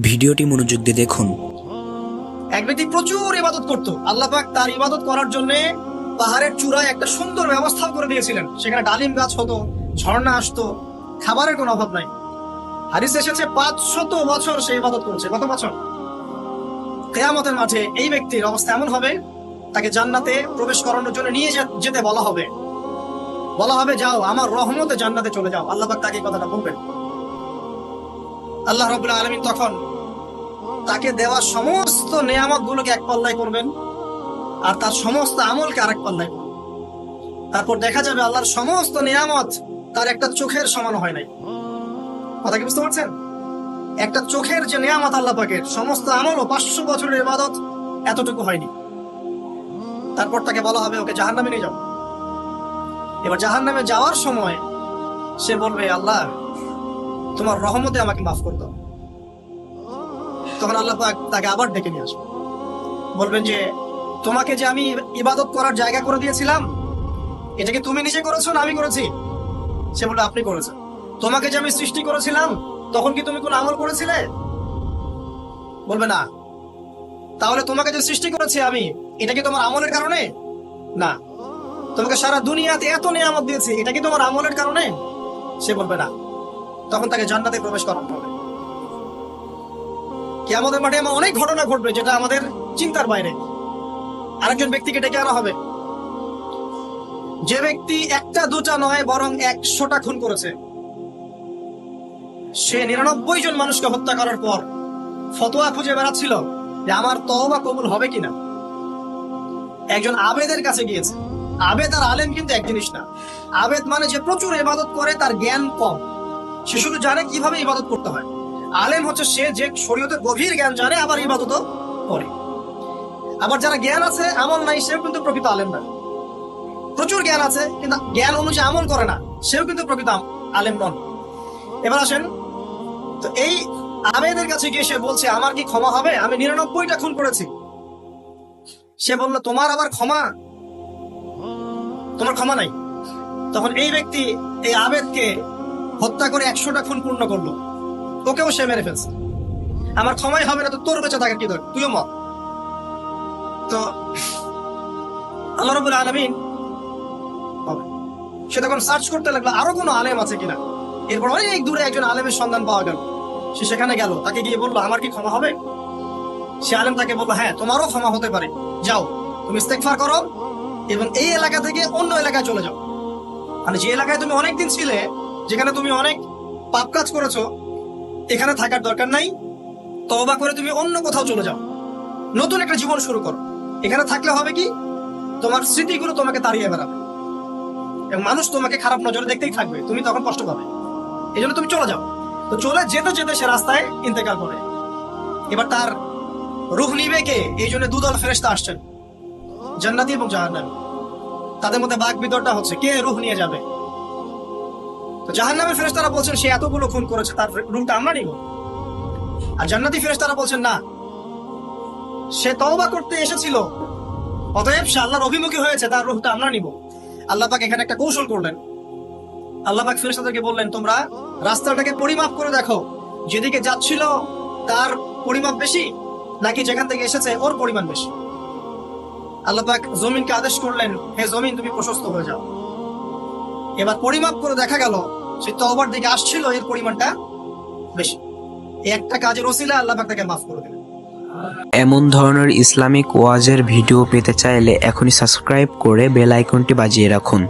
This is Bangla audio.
ভিডিওটি মনোযোগ দিয়ে দেখুন। এক ব্যক্তি প্রচুর ইবাদত করত। আল্লাহ পাক তার ইবাদত করার জন্য পাহাড়ের চূড়ায় একটা সুন্দর ব্যবস্থা করে দিয়েছিলেন। সেখানে ডালিম গাছ হতো, ঝর্ণা আসতো, খাবারের কোনো অভাব নাই। হারিস এসেছে, পাঁচশত বছর সে ইবাদত করছে। কত বছর? কেয়ামতের মাঠে এই ব্যক্তির অবস্থা এমন হবে, তাকে জান্নাতে প্রবেশ করানোর জন্য নিয়ে যেতে বলা হবে। বলা হবে, যাও, আমার রহমতে জান্নাতে চলে যাও। আল্লাহ পাক তাকে কথাটা বলবেন। আল্লাহ রবুল্লাহ আলমিন তখন তাকে দেওয়া সমস্ত নিয়ামত গুলোকে এক পাল্লায় করবেন আর তার সমস্ত আমলকে আরেক পাল্লায় করবেন। তারপর দেখা যাবে আল্লাহর সমস্ত নিয়ামত তার একটা চোখের সমান হয় নাই। কথা কি বুঝতে পারছেন? একটা চোখের যে নিয়ামত আল্লাহ পাকের সমস্ত আমল ও পাঁচশো বছরের ইবাদত এতটুকু হয়নি। তারপর তাকে বলা হবে, ওকে জাহান নামে নিয়ে যাও। এবার জাহান নামে যাওয়ার সময় সে বলবে, আল্লাহ তোমার রহমতে আমাকে মাফ করে দাও। তখন আল্লাহ তাকে আবার ডেকে নিয়ে আসবে। বলবেন যে, তোমাকে যে আমি ইবাদত করার জায়গা করে দিয়েছিলাম, এটা কি তুমি নিজে করেছ না আমি করেছি? সে বলবে, আপনি করেছেন। তোমাকে যে আমি সৃষ্টি করেছিলাম, তখন কি তুমি কোন আমল করেছিলে? বলবে, না। তাহলে তোমাকে যে সৃষ্টি করেছি আমি, এটা কি তোমার আমলের কারণে? না। তোমাকে সারা দুনিয়াতে এত নিয়ামত দিয়েছি, এটা কি তোমার আমলের কারণে? সে বলবে, না। তখন তাকে জান্নাতে প্রবেশ করানো হবে। কি আমাদের মাঠে এমন অনেক ঘটনা ঘটবে যেটা আমাদের চিন্তার বাইরে। আরেকজন ব্যক্তিকে ডেকে আনা হবে। যে ব্যক্তি একটা দুটা নয়, বরং একশোটা খুন করেছে। সে নিরানব্বই জন মানুষকে হত্যা করার পর ফতোয়া খুঁজে বেড়াচ্ছিল যে আমার তওবা কবুল হবে কিনা। একজন আবেদের কাছে গিয়েছে। আবেদ আর আলেম কিন্তু এক জিনিস না। আবেদ মানে যে প্রচুর ইবাদত করে, তার জ্ঞান কম। সে শুধু জানে কীভাবে ইবাদত করতে হয়। আলেম হচ্ছে সে যে শরীয়তের গভীর জ্ঞান জানে, আবার ইবাদতও করে। আবার যারা জ্ঞান আছে, আমল নাই, সেও কিন্তু প্রকৃত আলেম না। প্রচুর জ্ঞান আছে, কিন্তু জ্ঞান অনুযায়ী আমল করে না, সেও কিন্তু প্রকৃত আলেম নন। এবার আসেন, তো এই আবেদের কাছে গিয়ে সে বলছে, আমার কি ক্ষমা হবে? আমি নিরানব্বইটা খুন করেছি। সে বলল, তোমার আবার ক্ষমা? তোমার ক্ষমা নাই। তখন এই ব্যক্তি এই আবেদকে হত্যা করে একশোটা খুন পূর্ণ করল। ওকেও সে মেরে ফেলছে। আমার ক্ষমাই হবে না তো তোর বেঁচে থাকার কি দরকার? তুইও মত তো আল্লাহ রবুল আলমিন সে তখন সার্চ করতে লাগল, আরও কোনো আলেম আছে কিনা? এরপর অনেক দূরে একজন আলেমের সন্ধান পাওয়া গেল। সে সেখানে গেল, তাকে গিয়ে বলল, আমার কি ক্ষমা হবে? সে আলেম তাকে বলল হ্যাঁ তোমারও ক্ষমা হতে পারে। যাও, তুমি ইস্তেকফার করো এবং এই এলাকা থেকে অন্য এলাকায় চলে যাও। মানে যে এলাকায় তুমি অনেকদিন ছিলে যেখানে তুমি অনেক পাপ কাজ করেছ, এখানে থাকার দরকার নাই। তবা করে তুমি অন্য কোথাও চলে যাও। নতুন একটা জীবন শুরু করো। এখানে থাকলে হবে কি? তোমার স্মৃতিগুলো তোমাকে তাড়িয়ে বেড়াবে। এবং মানুষ তোমাকে খারাপ নজরে দেখতেই থাকবে। তুমি তখন কষ্ট পাবে। এই জন্য তুমি চলে যাও। তো চলে যেতে যেতে সে রাস্তায় ইন্তেকাল করে। এবার তার রুহ নিবে কে? এই জন্য দুদল ফেরেস্তা আসছেন। জান্নাতি এবং জাহান্নামী। তাদের মধ্যে বাঘ বিতরটা হচ্ছে, কে রুহ নিয়ে যাবে? জাহান্নামের ফেরেস্তারা বলছেন, সে এতগুলো খুন করেছে, তার রুহটা আমরা নিব। আর জান্নাতি বলছেন, না, সে তওবা করতে এসেছিল, অতএব সে আল্লাহর অভিমুখী হয়েছে, তার রুহটা আমরা নিব। আল্লাহ পাক এখানে একটা কৌশল করলেন। আল্লাহ পাক ফেরেশতাদেরকে বললেন, তোমরা রাস্তাটাকে পরিমাপ করে দেখো, যেদিকে যাচ্ছিল তার পরিমাপ বেশি, নাকি যেখান থেকে এসেছে ওর পরিমাণ বেশি? আল্লাহ পাক জমিনকে আদেশ করলেন, হে জমিন, তুমি প্রশস্ত হয়ে যাও। এবার পরিমাপ করে দেখা গেল, সে তবার দিকে আসছিল, এর পরিমাণটা বেশি। একটা কাজের ওসিলা আল্লাহ তাকে মাফ করে দিলেন এমন ধরনের ইসলামিক ওয়াজের ভিডিও পেতে চাইলে এখনই সাবস্ক্রাইব করে বেল আইকনটি বাজিয়ে রাখুন।